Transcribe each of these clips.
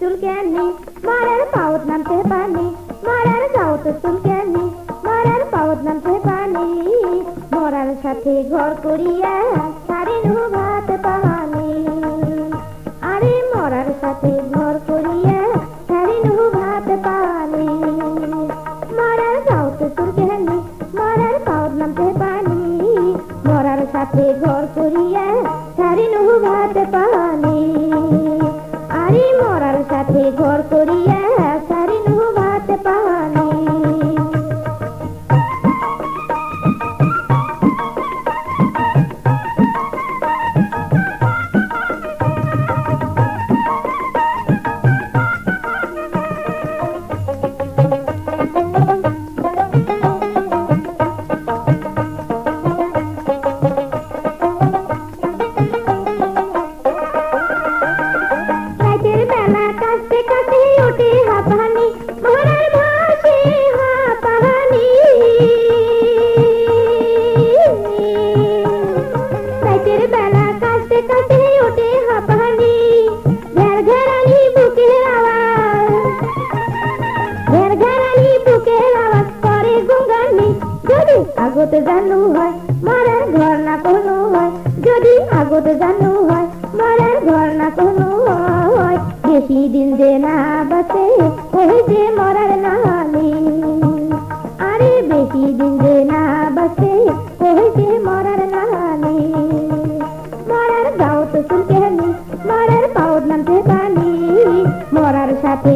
চুলকানি, মরার পানি, মরার সাথে ঘর করিয়া সারি ভাত পানি। আরে মরার সাথে ঘর করিয়া ভাত পানি। মরার গাউত চুলকানি, মরার পাউত নামতে পানি। মরার সাথে ঘর করিয়া সারি ভাত আরে মরার ঘর করিয়া আগত জানু হয়, মরার ঘর না কোনো হয়। যদি আগত জানু হয়, মরার ঘর না কোনো হয়। বেশি দিন যে না বাঁচে, ওই যে মরার নামি। আরে বেশি দিন যে না বাঁচে, ওই যে মরার নামি। মরার গাও তো চুলকেনি, মরার পাউড নামতে পানি। মরার সাথে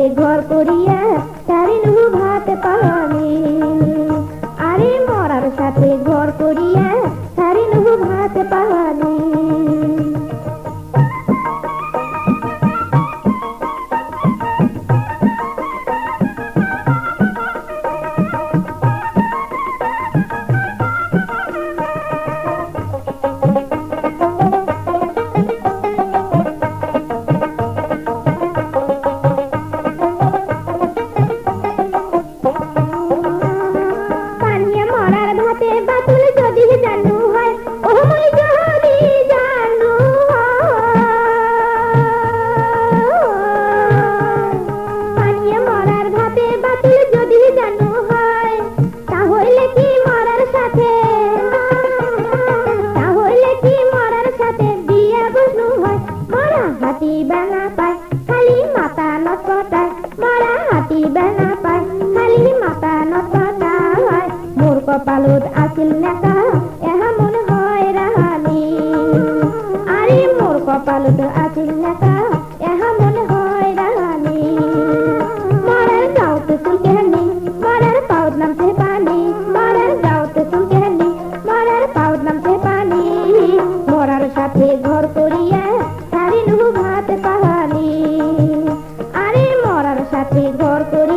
কপালত আছিল নেতা, এহা মনে হয় রাহানি আরে মোর কপালত আছিল নেতা, এহা হয় রাহানি কেহানি পাউত পানি। কেহানি পাউত পানি। মরার সাথে ঘর করিয়া সারি নুহু ভাত পাহানি। আরে মরার সাথে ঘর করি